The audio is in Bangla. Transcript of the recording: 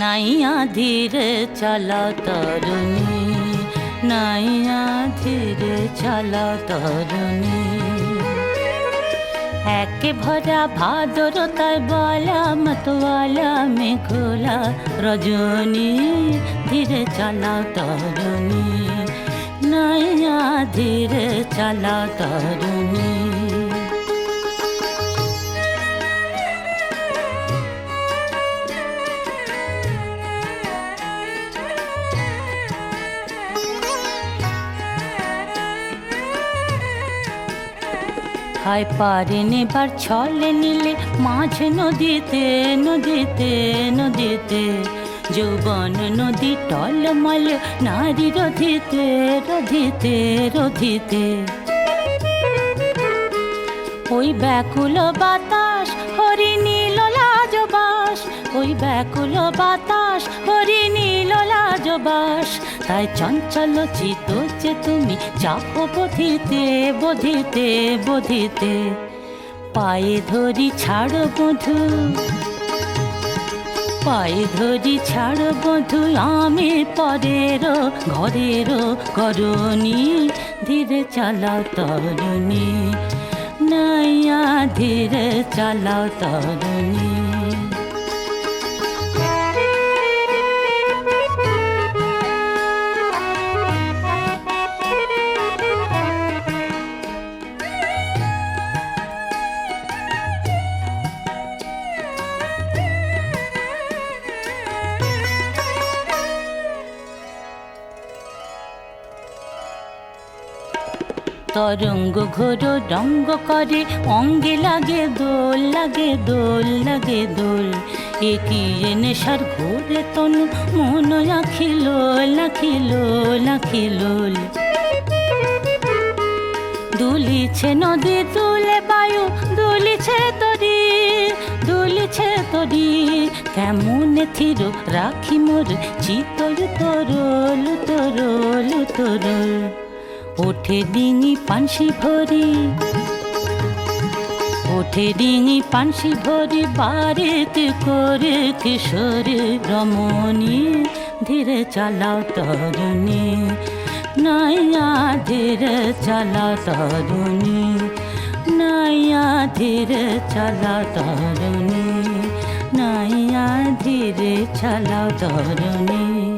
নাইয়া ধীরে চালা তরুণী নাইয়া ধীরে চালা তরুণী। একে ভরা ভাদরতায় বলা মতওয়ালা মেঘোলা রজনী, ধীরে চালাও তরুণী নয়া ধীরে চালাও তরুণী। হায় পারে নেবার ছলে নিলে, মাঝ নদীতে নদীতে নদীতে। যৌবন নদী টলমল, নারী রধিতে রধিতে রধিতে। ওই ব্যাকুল বাতাস হরি নীল লাজবাস ওই ব্যাকুল বাতাস হরি নীল লাজবাস তাই চঞ্চল চিত যে তুমি, চাপ বধিতে বধিতে বধিতে। পায়ে ধরি ছাড় বধু, পায়ে ধরি ছাড় বধু, আমি পরের ঘরের করণী। ধীরে চালাও তরুণী নাইয়া ধীরে চালাও তরুণী। তরঙ্গ ঘোর, রঙ্গ করে। অঙ্গে লাগে দোল লাগে দোল লাগে দোল। একি নেশার ঘোরে তনু মন আখিল লাখিল লাখিল দুলিছে নদী তুলে বায়ু, দুলিছে তরি দুলিছে তরি। কেমন থির রাখি মোর, চিতল তরল তরল তরল। ওঠে ডিঙি পানসি ভরি। ওঠে ডিঙি পানসি ভরি বারেতে করে কিশোরী রমণী, ধীরে চালাও তরুণী। নয়া ধীরে চালাও তরুণী নয়া ধীরে চালাও তরুণী নয়া ধীরে চালাও তরুণী।